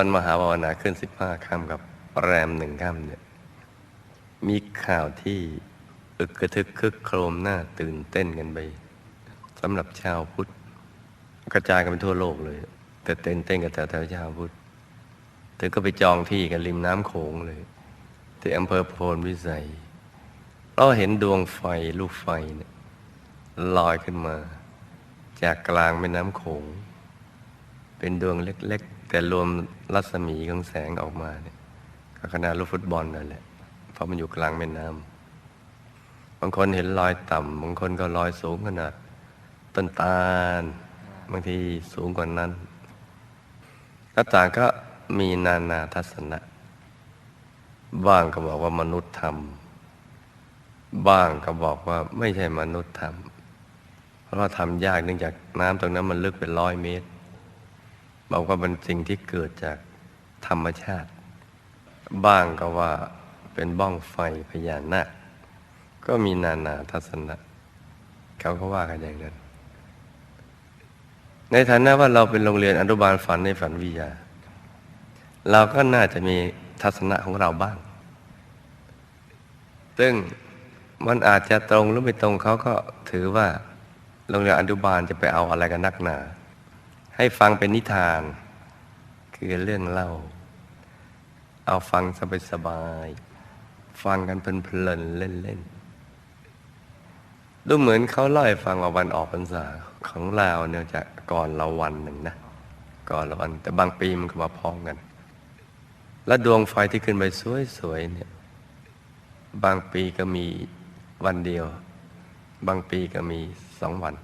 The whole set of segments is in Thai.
วันมหาภาวนาขึ้นสิบห้าค่ำกับแรมหนึ่งค่ำเนี่ยมีข่าวที่อึกกระทึกคึกโครมหน้าตื่นเต้นกันไปสำหรับชาวพุทธกระจายกันไปทั่วโลกเลย แต่เต้นเต้นกันแถวแถวชาวพุทธถึงก็ไปจองที่กันริมน้ำโขงเลย ที่อำเภอโพนวิสัยเราเห็นดวงไฟลูกไฟเนี่ยลอยขึ้นมา จากกลางแม่น้ำโขง เป็นดวงเล็ก แต่รวมรัศมีของแสงออกมาเนี่ยก็ขนาดลูกฟุตบอลนั่นแหละ เพราะมันอยู่กลางแม่น้ำบางคนเห็นลอยต่ำบางคนก็ลอยสูงขนาดต้นตาล บางทีสูงกว่านั้นก็ต่างก็มีนานาทัศนะ บ้างก็บอกว่ามนุษย์ทำบ้างก็บอกว่าไม่ใช่มนุษย์ทำเพราะว่าทำยากเนื่องจากน้ำตรงนั้นมันลึกเป็นร้อยเมตร บอกว่าเป็นสิ่งที่เกิดจากธรรมชาติ บ้างก็ว่าเป็นบ้องไฟพญานาคก็มีนานาทัศนะ เขาก็ว่ากันอย่างนั้น ในฐานะว่าเราเป็นโรงเรียนอนุบาลฝันในฝันวิทยา เราก็น่าจะมีทัศนะของเราบ้าง ซึ่งมันอาจจะตรงหรือไม่ตรงเขาก็ถือว่าโรงเรียนอนุบาลจะไปเอาอะไรกันนักหนา ให้ฟังเป็นนิทาน คือเรื่องเล่า เอาฟังสบายๆฟังกันเพลินๆเล่นๆดูเหมือนเขาเล่าให้ฟังว่าวันออกพรรษาของเราเนี่ยจะก่อนเราวันหนึ่งนะ ก่อนเราวันแต่บางปีมันก็มาพร้อมกัน แล้วดวงไฟที่ขึ้นไปสวยๆเนี่ยบางปีก็มีวันเดียว บางปีก็มีสองวัน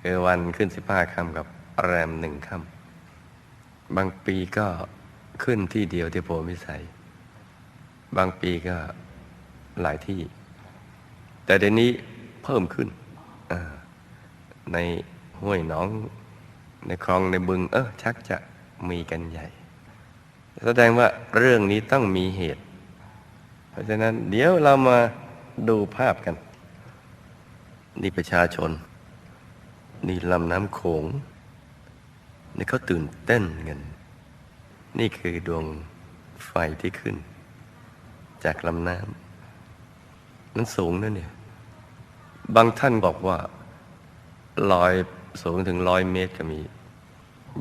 คือวันขึ้นสิบห้าค่ำกับ แรมหนึ่งค่ำบางปีก็ขึ้นที่เดียวที่โพธิ์วิสัย บางปีก็หลายที่ แต่เดี๋ยวนี้เพิ่มขึ้น ในห้วยหนอง ในคลองในบึง เออชักจะมีกันใหญ่ แสดงว่าเรื่องนี้ต้องมีเหตุ เพราะฉะนั้นเดี๋ยวเรามาดูภาพกัน นี่ประชาชน นี่ลำน้ำโขง นี่เขาตื่นเต้นกัน นี่คือดวงไฟที่ขึ้น จากลำน้ำนั้นสูงนะเนี่ย บางท่านบอกว่าลอยสูงถึงร้อยเมตรก็มี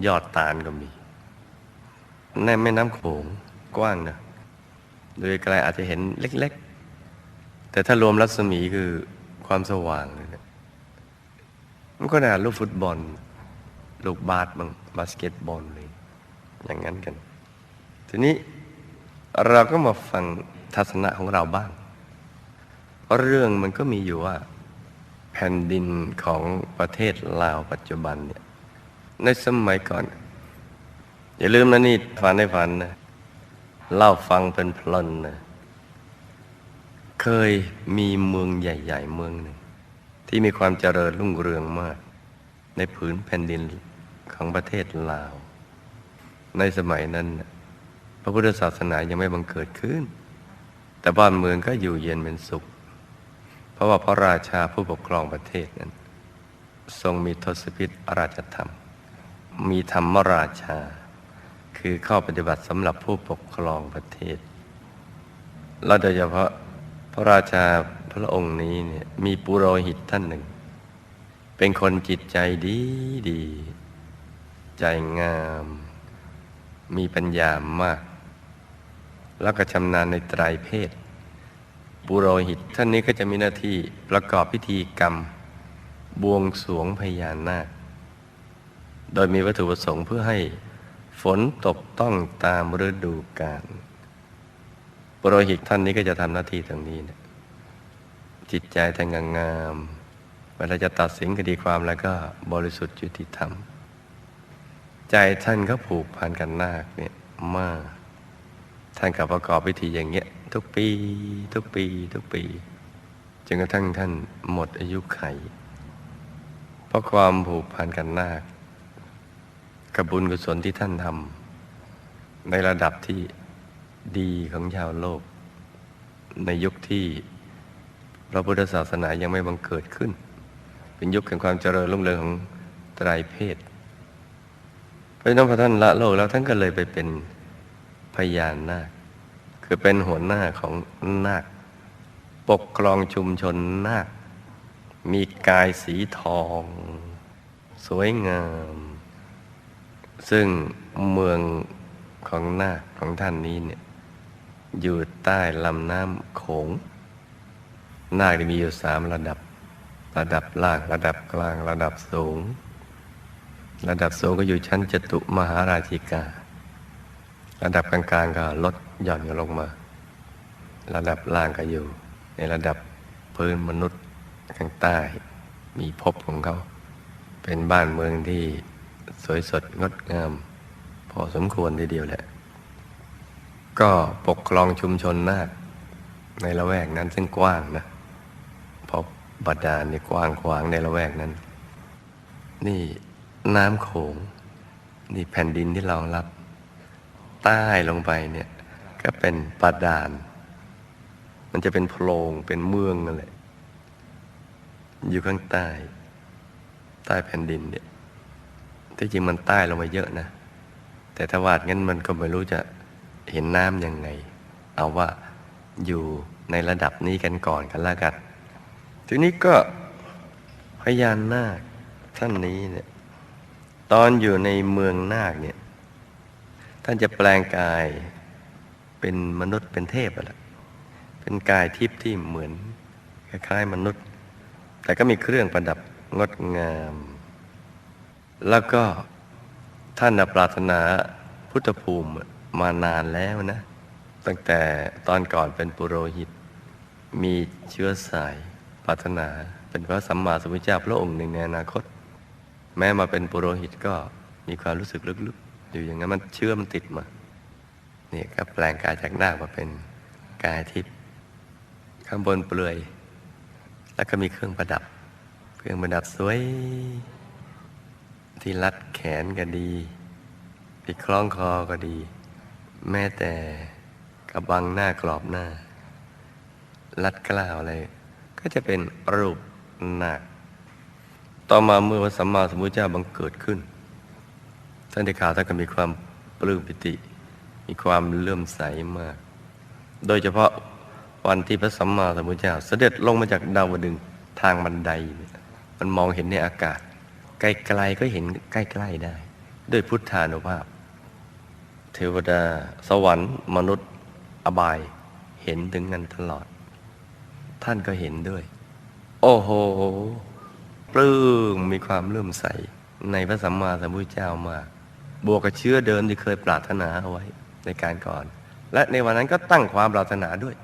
ยอดตาลก็มี ในแม่น้ำโขงกว้างนะ โดยไกลอาจจะเห็นเล็ก ๆ แต่ถ้ารวมรัศมีคือความสว่างเนี่ยมันก็น่าลูกฟุตบอล ลูกบาสบางบาสเกตบอลเลยอย่างนั้นกัน ทีนี้เราก็มาฟังทัศนะของเราบ้าง เพราะเรื่องมันก็มีอยู่ว่า แผ่นดินของประเทศลาวปัจจุบันเนี่ยในสมัยก่อน อย่าลืมนะนี่ฝันในฝันนะเล่าฟังเป็นพลนนะเคยมีเมืองใหญ่ ๆ เมืองหนึ่งที่มีความเจริญรุ่งเรืองมาก ในผืนแผ่นดิน ของประเทศลาว ในสมัยนั้น พระพุทธศาสนายังไม่บังเกิดขึ้น แต่บ้านเมืองก็อยู่เย็นเป็นสุข เพราะว่าพระราชาผู้ปกครองประเทศนั้น ทรงมีทศพิธราชธรรม มีธรรมราชา คือข้อปฏิบัติสำหรับผู้ปกครองประเทศ และโดยเฉพาะพระราชาพระองค์นี้เนี่ยมีปุโรหิตท่านหนึ่ง เป็นคนจิตใจดีดี ใจงาม มีปัญญามาก แล้วก็ชำนาญในไตรเพศ ปุโรหิตท่านนี้ก็จะมีหน้าที่ประกอบพิธีกรรม บวงสรวงพญานาค โดยมีวัตถุประสงค์เพื่อให้ฝนตกต้องตามฤดูกาลปุโรหิตท่านนี้ก็จะทำหน้าที่ตรงนี้นี่ยจิตใจท่านงามเวลาจะตัดสินคดีความแล้วก็บริสุทธิ์ยุติธรรม ใจท่านก็ผูกพันกันนาคเนี่ยมาก ท่านก็ประกอบพิธีอย่างเงี้ย ทุกปี ทุกปี ทุกปีจนกระทั่งท่านหมดอายุไข เพราะความผูกพันกันนาคกับบุญกุศลที่ท่านทำในระดับที่ดีของชาวโลก ในยุคที่พระพุทธศาสนายังไม่บังเกิดขึ้น เป็นยุคแห่งความเจริญรุ่งเรืองของไตรเพศ เพราะนั้นพอท่านละโลกแล้วท่านก็เลยไปเป็นพญานาค คือเป็นหัวหน้าของนาค ปกครองชุมชนนาค มีกายสีทอง สวยงาม ซึ่งเมืองของนาคของท่านนี้เนี่ยอยู่ใต้ลำน้ำโขง นาคมีอยู่สามระดับ ระดับล่างระดับกลางระดับสูง ระดับสูงก็อยู่ชั้นจตุมหาราชิกา ระดับกลางๆก็ลดหย่อนกันลงมา ระดับล่างก็อยู่ ในระดับพื้นมนุษย์ข้างใต้ มีภพของเขา เป็นบ้านเมืองที่สวยสดงดงาม พอสมควรทีเดียวแหละ ก็ปกครองชุมชนนาคในละแวกนั้นซึ่งกว้างนะเพราะบัดดาลนี่กว้างขวางในละแวกนั้น นี่ น้ำโขง นี่แผ่นดินที่เรารับ ใต้ลงไปเนี่ย ก็เป็นบาดาลมันจะเป็นโพรงเป็นเมืองนั่นแหละอยู่ข้างใต้ ใต้แผ่นดินเนี่ยที่จริงมันใต้ลงมาเยอะนะ แต่ถ้าวาดงั้นมันก็ไม่รู้จะเห็นน้ำยังไง เอาว่าอยู่ในระดับนี้กันก่อนกันล้วกัน ทีนี้ก็พญานาคท่านนี้เนี่ย ตอนอยู่ในเมืองนาคเนี่ย ท่านจะแปลงกายเป็นมนุษย์เป็นเทพอะไรเป็นกายทิพย์ที่เหมือนคล้ายๆมนุษย์ แต่ก็มีเครื่องประดับงดงาม แล้วก็ท่านปรารถนาพุทธภูมิมานานแล้วนะ ตั้งแต่ตอนก่อนเป็นปุโรหิต มีเชื้อสายปรารถนาเป็นพระสัมมาสัมพุทธเจ้าพระองค์หนึ่งในอนาคต แม้มาเป็นปุโรหิตก็มีความรู้สึกลึกๆ อยู่อย่างนั้นมันเชื่อมันติดมาเนี่ยก็แปลงกายจากนาคมาเป็นกายทิพย์ข้างบนเปลือย แล้วก็มีเครื่องประดับ เครื่องประดับสวย ที่รัดแขนก็ดีที่คล้องคอก็ดี แม้แต่กระบังหน้ากรอบหน้า รัดกล้าวอะไร ก็จะเป็นรูปนาค ต่อมาเมื่อพระสัมมาสัมพุทธเจ้าบังเกิดขึ้น ท่านได้ข่าวท่านก็มีความปลื้มปิติ มีความเลื่อมใสมาก โดยเฉพาะวันที่พระสัมมาสัมพุทธเจ้า เสด็จลงมาจากดาวดึงทางบันได มันมองเห็นในอากาศ ไกลๆก็เห็นใกล้ๆได้ ด้วยพุทธานุภาพ เทวดา สวรรค์ มนุษย์ อบาย เห็นถึงกันตลอด ท่านก็เห็นด้วย โอ้โห ปลื้มมีความเลื่อมใสในพระสัมมาสัมพุทธเจ้ามาก บวกกับเชื้อเดิมที่เคยปรารถนาเอาไว้ในการก่อน และในวันนั้นก็ตั้งความปรารถนาด้วย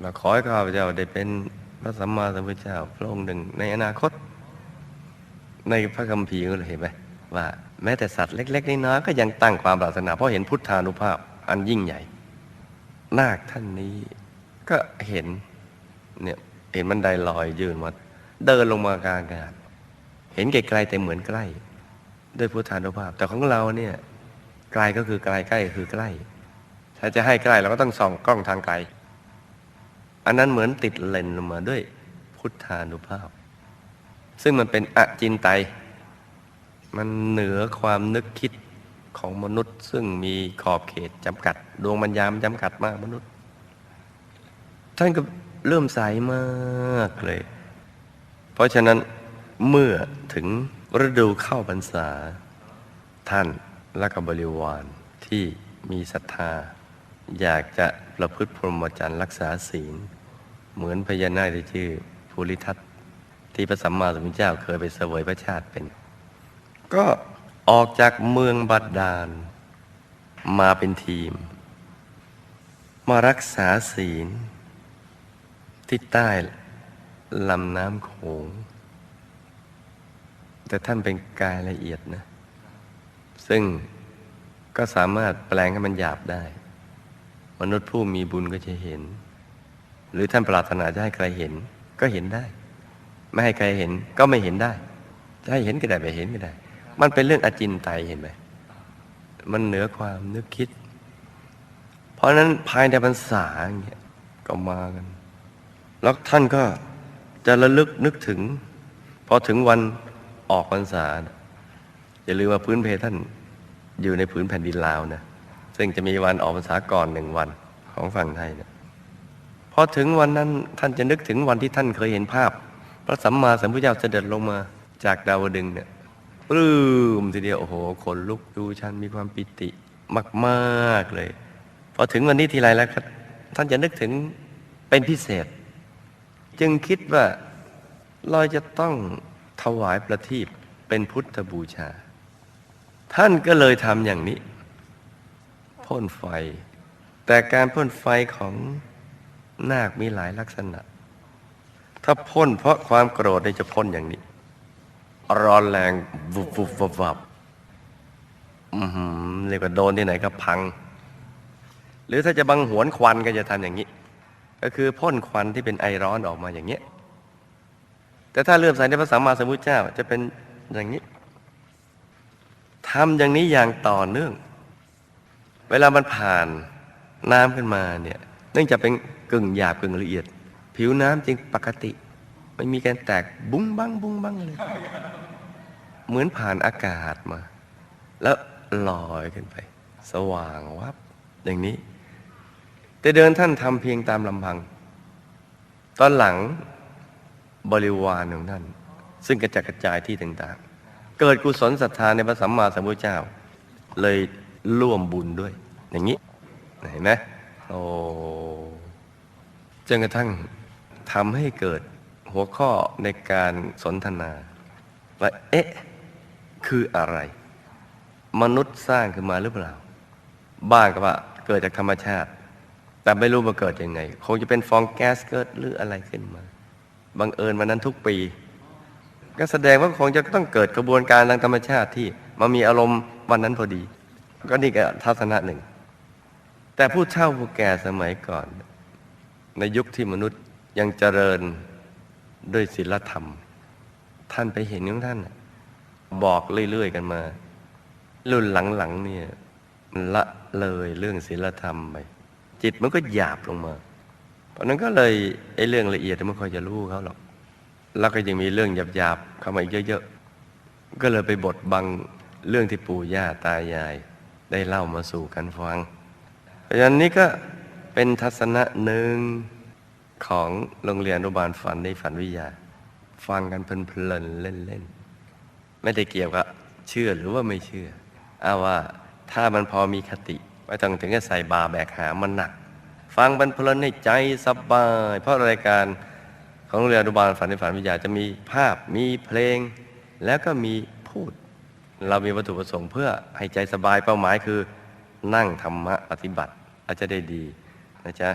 เราขอให้ข้าพเจ้าได้เป็นพระสัมมาสัมพุทธเจ้าพระองค์หนึ่งในอนาคต ในพระคัมภีร์ก็เลยเห็นไหมว่าแม้แต่สัตว์เล็ก ๆน้อยๆก็ยังตั้งความปรารถนา เพราะเห็นพุทธานุภาพอันยิ่งใหญ่นาคท่านนี้ก็เห็นเนี่ยเห็นบันไดลอยยืนมา เดินลงมากลางอากาศเห็นไกลๆแต่เหมือนใกล้ ด้วยพุทธานุภาพ แต่ของเราเนี่ยไกลก็คือไกลใกล้คือใกล้ ถ้าจะให้ใกล้เราก็ต้องส่องกล้องทางไกล อันนั้นเหมือนติดเลนลงมาด้วยพุทธานุภาพ ซึ่งมันเป็นอจินไตยมันเหนือความนึกคิดของมนุษย์ ซึ่งมีขอบเขตจำกัด ดวงปัญญามนจำกัดมากมนุษย์ ท่านก็เริ่มใสมากเลย เพราะฉะนั้นเมื่อถึงฤดูเข้าพรรษา ท่านและกับบริวารที่มีศรัทธา อยากจะประพฤติพรหมจรรย์รักษาศีล เหมือนพญานาคที่ชื่อภูริทัตที่พระสัมมาสัมพุทธเจ้าเคยไปเสวยพระชาติเป็น ก็ออกจากเมืองบัดดาล มาเป็นทีม มารักษาศีลที่ใต้ ลำน้ำโขง แต่ท่านเป็นกายละเอียดนะ ซึ่งก็สามารถแปลงให้มันหยาบได้ มนุษย์ผู้มีบุญก็จะเห็น หรือท่านปรารถนาจะให้ใครเห็นก็เห็นได้ ไม่ให้ใครเห็นก็ไม่เห็นได้ จะให้เห็นก็ได้ไม่เห็นก็ได้ มันเป็นเรื่องอจินไตยเห็นไหมมันเหนือความนึกคิด เพราะนั้นภายในพรรษาอย่างเงี้ยก็มากัน แล้วท่านก็ จะระลึกนึกถึง พอถึงวันออกพรรษาน่ะอย่าลืมว่าพื้นเพท่านอยู่ในผืนแผ่นดินลาวนะซึ่งจะมีวันออกพรรษาก่อนหนึ่งวันของฝั่งไทยเนี่ยพอถึงวันนั้นท่านจะนึกถึงวันที่ท่านเคยเห็นภาพ พระสัมมาสัมพุทธเจ้าเสด็จลงมาจากดาวดึงเนี่ยปลื้มทีเดียวโอ้โหขนลุกดูชันมีความปิติมาก ๆ เลย พอถึงวันนี้ทีไรแล้วท่านจะนึกถึงเป็นพิเศษ จึงคิดว่าเราจะต้องถวายประทีปเป็นพุทธบูชา ท่านก็เลยทำอย่างนี้พ่นไฟ แต่การพ่นไฟของนาคมีหลายลักษณะ ถ้าพ่นเพราะความโกรธเนี่ยจะพ่นอย่างนี้ ร้อนแรงวุบวุบวับวับอือหือเรียกว่าโดนที่ไหนก็พัง หรือถ้าจะบังหวนควันก็จะทำอย่างนี้ ก็คือพ่นควันที่เป็นไอร้อนออกมาอย่างเนี้ย แต่ถ้าเลื่อมใสในพระสัมมาสัมพุทธเจ้าจะเป็นอย่างนี้ทำอย่างนี้อย่างต่อเนื่อง เวลามันผ่านน้ำขึ้นมาเนี่ย เนื่องจากเป็นกึ่งหยาบกึ่งละเอียด ผิวน้ำจึงปกติไม่มีการแตกบุ้งบ้างบุ้งบ้างเลย เหมือนผ่านอากาศมา แล้วลอยขึ้นไป สว่างวับอย่างนี้ แต่เดินท่านทำเพียงตามลำพัง ตอนหลังบริวารของท่าน ซึ่งกระจัดกระจายที่ต่างๆ เกิดกุศลศรัทธาในพระสัมมาสัมพุทธเจ้า เลยร่วมบุญด้วย อย่างนี้เห็นไหมโอ้จนกระทั่งทำให้เกิดหัวข้อในการสนทนาว่าเอ๊ะ คืออะไร มนุษย์สร้างขึ้นมาหรือเปล่า บ้างก็ว่าเกิดจากธรรมชาติ แต่ไม่รู้มาเกิดยังไง คงจะเป็นฟองแก๊สเกิดหรืออะไรขึ้นมา บังเอิญวันนั้นทุกปี ก็แสดงว่าคงจะต้องเกิดกระบวนการทางธรรมชาติที่มามีอารมณ์วันนั้นพอดี ก็นี่ก็ทัศนะหนึ่ง แต่ผู้เฒ่าผู้แก่สมัยก่อน ในยุคที่มนุษย์ยังเจริญด้วยศีลธรรม ท่านไปเห็นของท่าน บอกเรื่อย ๆ กันมา รุ่นหลังๆเนี่ยละเลยเรื่องศีลธรรมไป จิตมันก็หยาบลงมา เพราะนั้นก็เลยไอ้เรื่องละเอียดไม่ค่อยจะรู้เขาหรอก แล้วก็ยังมีเรื่องหยาบๆเข้ามาอีกเยอะๆ ก็เลยไปบดบังเรื่องที่ปู่ย่าตายาย ได้เล่ามาสู่กันฟัง เพราะฉะนั้นนี่ก็เป็นทัศนะหนึ่งของโรงเรียนอนุบาลฝันในฝันวิทยา ฟังกันเพลินๆเล่นๆ ไม่ได้เกี่ยวกับเชื่อหรือว่าไม่เชื่อเอาว่าถ้ามันพอมีคติ ไม่ต้องถึงกับใส่บาแบกหามันหนัก ฟังบรรพลนให้ใจสบาย เพราะรายการของโรงเรียนอนุบาลฝันในฝันวิทยาจะมีภาพมีเพลง แล้วก็มีพูด เรามีวัตถุประสงค์เพื่อให้ใจสบายเป้าหมายคือ นั่งธรรมะปฏิบัติอาจจะได้ดีนะจ๊ะ